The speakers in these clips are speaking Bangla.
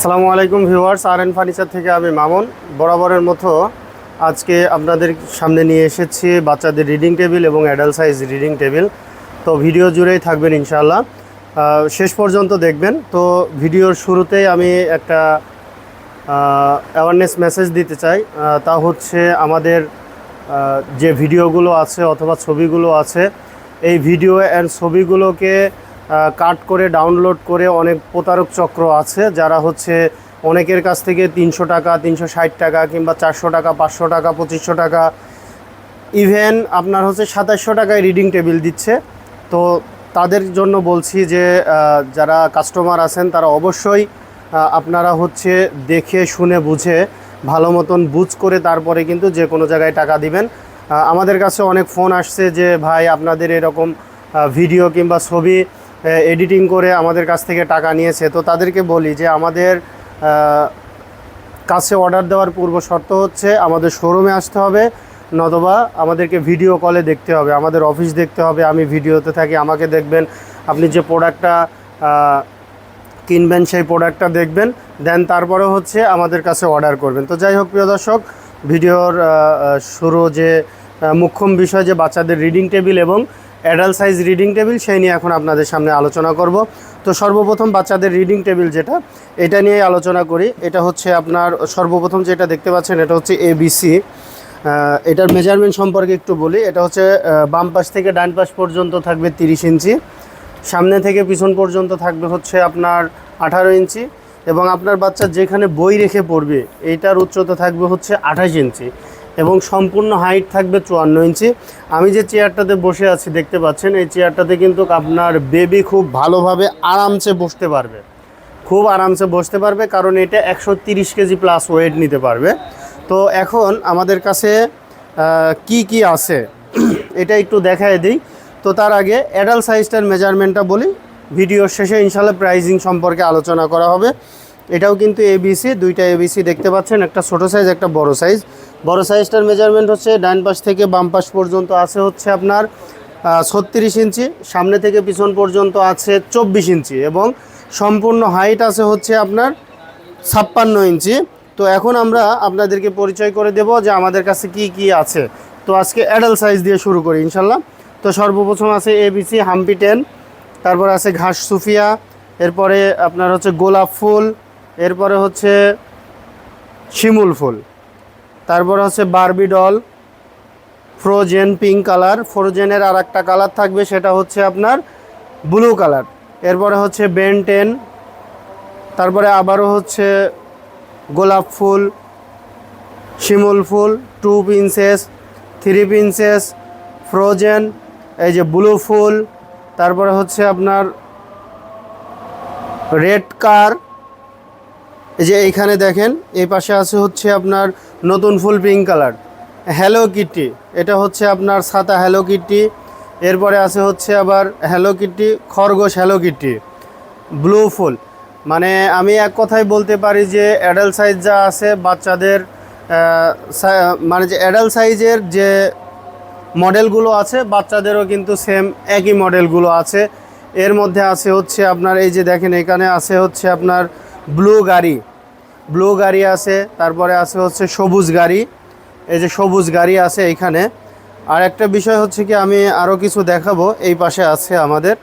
আসসালামু আলাইকুম ভিউয়ার্স আর এন ফার্নিচার থেকে আমি মামুন। বরাবরের মতো আজকে আপনাদের সামনে নিয়ে এসেছি বাচ্চাদের রিডিং টেবিল এবং অ্যাডাল্ট সাইজ রিডিং টেবিল তো ভিডিও জুড়েই থাকবেন ইনশাল্লাহ শেষ পর্যন্ত দেখবেন। তো ভিডিওর শুরুতেই আমি একটা অ্যাওয়ারনেস মেসেজ দিতে চাই। তা হচ্ছে আমাদের যে ভিডিওগুলো আছে অথবা ছবিগুলো আছে, এই ভিডিও অ্যান্ড ছবিগুলোকে কাট করে ডাউনলোড করে অনেক প্রতারক চক্র আছে, যারা হচ্ছে অনেকের কাছ থেকে তিনশো টাকা, তিনশো ষাট টাকা কিংবা চারশো টাকা, পাঁচশো টাকা, পঁচিশশো টাকা ইভেন আপনার হচ্ছে সাতাশশো টাকায় রিডিং টেবিল দিচ্ছে। তো তাদের জন্য বলছি যে যারা কাস্টমার আছেন, তারা অবশ্যই আপনারা হচ্ছে দেখে, শুনে, বুঝে, ভালো মতন বুঝ করে তারপরে কিন্তু যে কোনো জায়গায় টাকা দিবেন। আমাদের কাছে অনেক ফোন আসছে যে, ভাই, আপনাদের এরকম ভিডিও কিংবা ছবি এডিটিং করে আমাদের কাছ থেকে টাকা নিয়েছে। তো তাদেরকে বলি যে আমাদের কাছে অর্ডার দেওয়ার পূর্ব শর্ত হচ্ছে আমাদের শোরুমে আসতে হবে, নতবা আমাদেরকে ভিডিও কলে দেখতে হবে, আমাদের অফিস দেখতে হবে, আমি ভিডিওতে থাকি, আমাকে দেখবেন, আপনি যে প্রোডাক্টটা কিনবেন সেই প্রোডাক্টটা দেখবেন দেন তারপরে হচ্ছে আমাদের কাছে অর্ডার করবেন। তো যাই হোক, প্রিয় দর্শক ভিডিওর শুরু যে মুখ্যম বিষয় যে বাচ্চাদের রিডিং টেবিল এবং অ্যাডাল্ট সাইজ রিডিং টেবিল সেই নিয়ে এখন আপনাদের সামনে আলোচনা করব। তো সর্বপ্রথম বাচ্চাদের রিডিং টেবিল যেটা, এটা নিয়ে আলোচনা করি। এটা হচ্ছে আপনার সর্বপ্রথম যেটা দেখতে পাচ্ছেন, এটা হচ্ছে এবিসি এটার মেজারমেন্ট সম্পর্কে একটু বলি। এটা হচ্ছে বাম পাশ থেকে ডান পাশ পর্যন্ত থাকবে তিরিশ ইঞ্চি। সামনে থেকে পিছন পর্যন্ত থাকবে হচ্ছে আপনার আঠারো ইঞ্চি। এবং আপনার বাচ্চা যেখানে বই রেখে পড়বে এইটার উচ্চতা থাকবে হচ্ছে আঠাশ ইঞ্চি। এবং সম্পূর্ণ হাইট থাকবে চুয়ান্ন ইঞ্চি। আমি যে চেয়ারটাতে বসে আছি, দেখতে পাচ্ছেন, এই চেয়ারটাতে কিন্তু আপনার বেবি খুব ভালোভাবে আরামসে বসতে পারবে। খুব আরামসে বসতে পারবে, কারণ এটা একশো কেজি প্লাস ওয়েট নিতে পারবে। তো এখন আমাদের কাছে কি কি আছে, এটা একটু দেখায় দিই। তো তার আগে অ্যাডাল্ট সাইজটার মেজারমেন্টটা বলি। ভিডিওর শেষে ইনশাল্লাহ প্রাইজিং সম্পর্কে আলোচনা করা হবে। এটাও কিন্তু এবিসি দুইটা এবিসি দেখতে পাচ্ছেন, একটা ছোটো সাইজ একটা বড় সাইজ বড় সাইজটার মেজারমেন্ট হচ্ছে ডান পাশ থেকে বাম পাশ পর্যন্ত আছে হচ্ছে আপনার ছত্রিশ ইঞ্চি, সামনে থেকে পিছন পর্যন্ত আছে চব্বিশ ইঞ্চি এবং সম্পূর্ণ হাইট আছে হচ্ছে আপনার ছাপ্পান্ন ইঞ্চি। তো এখন আমরা আপনাদেরকে পরিচয় করে দেব যে আমাদের কাছে কি কি আছে। তো আজকে অ্যাডাল্ট সাইজ দিয়ে শুরু করি ইনশাল্লাহ। তো সর্বপ্রথম আছে এবিসি হাম্পি টেন তারপর আছে ঘাস সুফিয়া, এরপরে আপনার হচ্ছে গোলাপ ফুল, এরপরে হচ্ছে শিমুল ফুল। তারপরে হচ্ছে Barbie doll Frozen pink colour ফ্রোজেনের আর একটা কালার থাকবে, সেটা হচ্ছে আপনার ব্লু কালার এরপরে হচ্ছে বেন টেন তারপরে আবারও হচ্ছে গোলাপ ফুল, শিমুল ফুল two princess three princess Frozen এই যে ব্লু ফুল, তারপরে হচ্ছে আপনার রেড কার এই যে এইখানে দেখেন, এই পাশে আছে হচ্ছে আপনার নতুন ফুল পিঙ্ক কালার হ্যালো কিটি এটা হচ্ছে আপনার সাদা হ্যালো কিটি এরপরে আছে হচ্ছে আবার হ্যালো কিটি খরগোশ হ্যালো কিটি ব্লু ফুল মানে আমি এক কথায় বলতে পারি যে অ্যাডাল্ট সাইজ যা আছে বাচ্চাদের মানে যে অ্যাডাল্ট সাইজের যে মডেলগুলো আছে, বাচ্চাদেরও কিন্তু সেম একই মডেলগুলো আছে। এর মধ্যে আছে হচ্ছে আপনার, এই যে দেখেন এখানে আছে হচ্ছে আপনার ব্লু গাড়ি। ব্লু গাড়ি আছে, তারপরে আছে হচ্ছে সবুজ গাড়ি। এই যে সবুজ গাড়ি আছে এখানে আর একটা বিষয় হচ্ছে কি, আমি আরও কিছু দেখাবো। এই পাশে আছে আমাদের।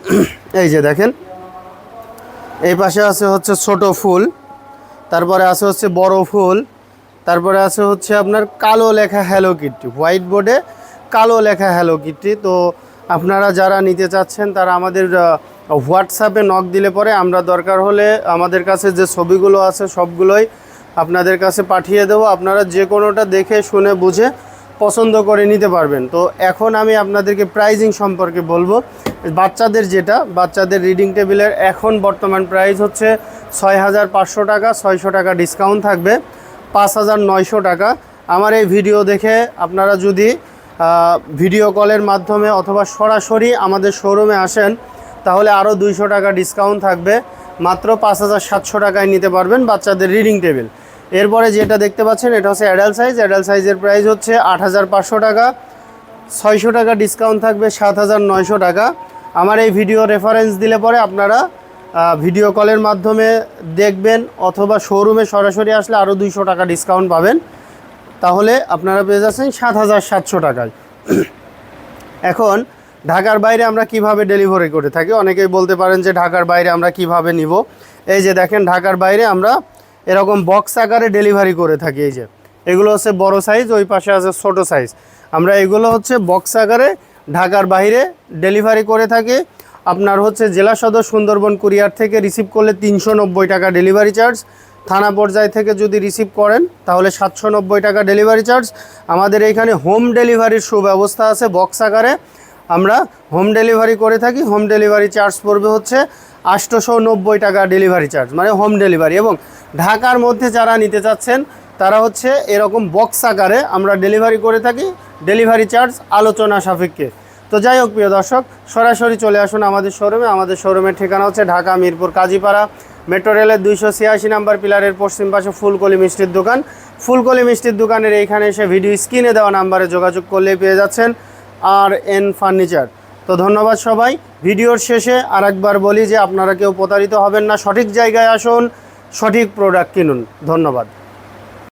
এই যে দেখেন। এই পাশে আছে হচ্ছে ছোট ফুল, তারপরে আছে হচ্ছে বড় ফুল, তারপরে আছে হচ্ছে আপনার কালো লেখা হ্যালো কিটটি। হোয়াইট বোর্ডে কালো লেখা হ্যালো কিটি তো আপনারা যারা নিতে চাচ্ছেন, তারা আমাদের হোয়াটসঅ্যাপে নক দিলে পরে আমরা দরকার হলে আমাদের কাছে যে ছবিগুলো আছে সবগুলোই আপনাদের কাছে পাঠিয়ে দেবো। আপনারা যে কোনোটা দেখে, শুনে, বুঝে পছন্দ করে নিতে পারবেন। তো এখন আমি আপনাদেরকে প্রাইজিং সম্পর্কে বলব। বাচ্চাদের যেটা, বাচ্চাদের রিডিং টেবিলের এখন বর্তমান প্রাইস হচ্ছে ছয় হাজার পাঁচশো টাকা, ছয়শো টাকা ডিসকাউন্ট থাকবে পাঁচ হাজার নয়শো টাকা। আমার এই ভিডিও দেখে আপনারা যদি ভিডিও কলের মাধ্যমে অথবা সরাসরি আমাদের শোরুমে আসেন তাহলে আরও দুইশো টাকা ডিসকাউন্ট থাকবে। মাত্র পাঁচ হাজার সাতশো টাকায় নিতে পারবেন বাচ্চাদের রিডিং টেবিল এরপরে যেটা দেখতে পাচ্ছেন, এটা হচ্ছে অ্যাডাল্ট সাইজ অ্যাডাল্ট সাইজের প্রাইস হচ্ছে আট হাজার পাঁচশো টাকা। ছয়শো টাকা ডিসকাউন্ট থাকবে সাত হাজার নয়শো টাকা। আমার এই ভিডিও রেফারেন্স দিলে পরে আপনারা ভিডিও কলের মাধ্যমে দেখবেন অথবা শোরুমে সরাসরি আসলে আরও দুইশো টাকা ডিসকাউন্ট পাবেন। তাহলে আপনারা পেয়ে যাচ্ছেন সাত হাজার সাতশো টাকায়। এখন ঢাকার বাইরে আমরা কীভাবে ডেলিভারি করে থাকি? অনেকেই বলতে পারেন যে ঢাকার বাইরে আমরা কীভাবে নিব? এই যে দেখেন, ঢাকার বাইরে আমরা এরকম বক্স আকারে ডেলিভারি করে থাকি। এই যে, এগুলো হচ্ছে বড় সাইজ ওই পাশে আছে ছোট সাইজ আমরা এগুলো হচ্ছে বক্স আকারে ঢাকার বাইরে ডেলিভারি করে থাকি। আপনার হচ্ছে জেলা সদর সুন্দরবন কুরিয়ার থেকে রিসিভ করলে তিনশো নব্বই টাকা ডেলিভারি চার্জ থানা পর্যায় থেকে যদি রিসিভ করেন, তাহলে সাতশো নব্বই টাকা ডেলিভারি চার্জ আমাদের এইখানে হোম ডেলিভারির সুব্যবস্থা আছে বক্স আকারে। আমরা হোম ডেলিভারি করে থাকি হোম ডেলিভারি চার্জ পড়বে হচ্ছে আটশোশো নব্বই টাকা ডেলিভারি চার্জ মানে হোম ডেলিভারি এবং ঢাকার মধ্যে যারা নিতে চাচ্ছেন, তারা হচ্ছে এরকম বক্স আকারে আমরা ডেলিভারি করে থাকি ডেলিভারি চার্জ আলোচনা সাপেক্ষে। তো যাই হোক প্রিয় দর্শক, সরাসরি চলে আসুন আমাদের শোরুমে আমাদের শোরুমের ঠিকানা হচ্ছে ঢাকা মিরপুর কাজীপাড়া মেট্রো রেলের দুইশো ছিয়াশি নাম্বার পিলারের পশ্চিম পাশে ফুলকলি মিষ্টির দোকান। ফুলকলি মিষ্টির দোকানের এইখানে এসে ভিডিও স্ক্রিনে দেওয়া নাম্বারে যোগাযোগ করলেই পেয়ে যাচ্ছেন। আর এন ফার্নিচার। তো ধন্যবাদ সবাই। ভিডিওর শেষে আর একবার বলি যে আপনারা কেউ প্রতারিত হবেন না। সঠিক জায়গায় আসুন, সঠিক প্রোডাক্ট কিনুন। ধন্যবাদ।